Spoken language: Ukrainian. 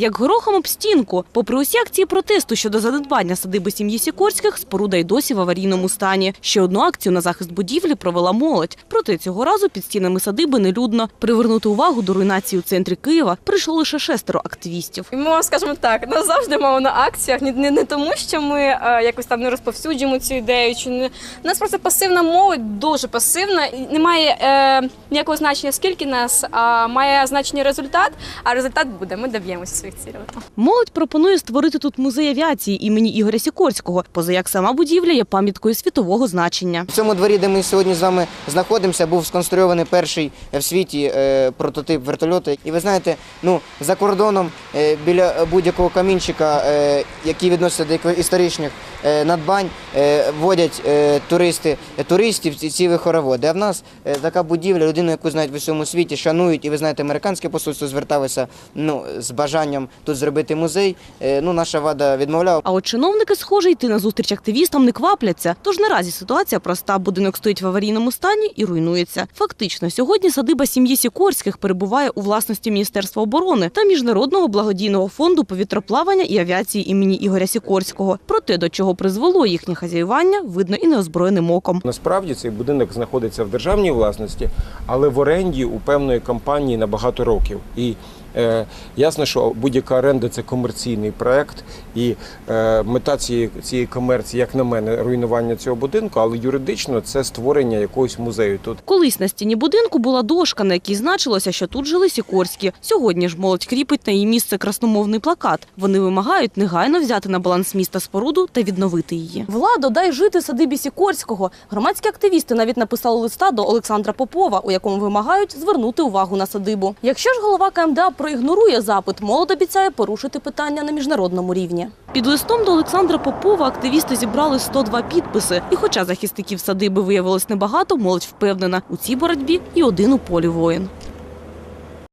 як горохом об стінку. Попри усі акції протесту щодо занедбання садиби сім'ї Сікорських, споруда й досі в аварійному стані. Ще одну акцію на захист будівлі провела молодь. Проте цього разу під стінами садиби нелюдно. Привернути увагу до руйнації у центрі Києва прийшло лише шестеро активістів. І Ми вам скажемо так, нас завжди мало на акціях. Не, не, не тому, що ми е, якось там не розповсюджуємо цю ідею. Чи не у нас просто пасивна молодь, дуже пасивна. І немає е, ніякого значення, скільки нас, а має значення результат. А результат буде. Ми доб'ємося своїх цілей. Молодь пропонує створити тут музей авіації імені Ігоря Сікорського, поза як сама будівля є пам'яткою світового значення. В цьому дворі, де ми сьогодні з вами знаходимося, був сконструйований перший в світі е, прототип вертольоту. І ви знаєте, ну за кордоном е, біля будь-якого камінчика, е, який відноситься до історичних е, надбань, е, водять е, туристи, е, туристів ці, ці хороводи. А в нас е, така будівля, людину, яку знають в усьому світі, шанують. І ви знаєте, американське посольство зверталося ну, з бажанням тут зробити музей. Е, ну, наша вада відмовляла. А от чиновники, схоже, йти на зустріч активістам не квапляться. Тож наразі ситуація проста. Будинок стоїть в аварійному стані і руйнується. Фактично, сьогодні садиба сім'ї Сікорських перебуває у власності Міністерства оборони та Міжнародного благодійного фонду повітроплавання і авіації імені Ігоря Сікорського. Проте, до чого призвело їхнє хазяювання, видно і неозброєним оком. Насправді цей будинок знаходиться в державній власності, але в оренді у певної компанії на багато років. І е, ясно, що будь-яка оренда це комерційний проект, і е, мета цієї, цієї комерції, як на мене, руйнування цього будинку, але юридично це створення якогось музею тут. Колись на стіні будинку була дошка, на якій значилося, що тут жили Сікорські. Сьогодні ж молодь кріпить на її місце красномовний плакат. Вони вимагають негайно взяти на баланс міста споруду та відновити її. Владо, дай жити садибі Сікорського. Громадські активісти навіть написали листа до Олександра Попова, у якому вимагають звернути увагу на садибу. Якщо ж голова КМДА проігнорує запит, молодь обіцяє порушити питання на міжнародному рівні. Під листом до Олександра Попова активісти зібрали 102 підписи. І хоча захисників садиби виявилось небагато, молодь впевнена, у цій боротьбі і один у полі воїн.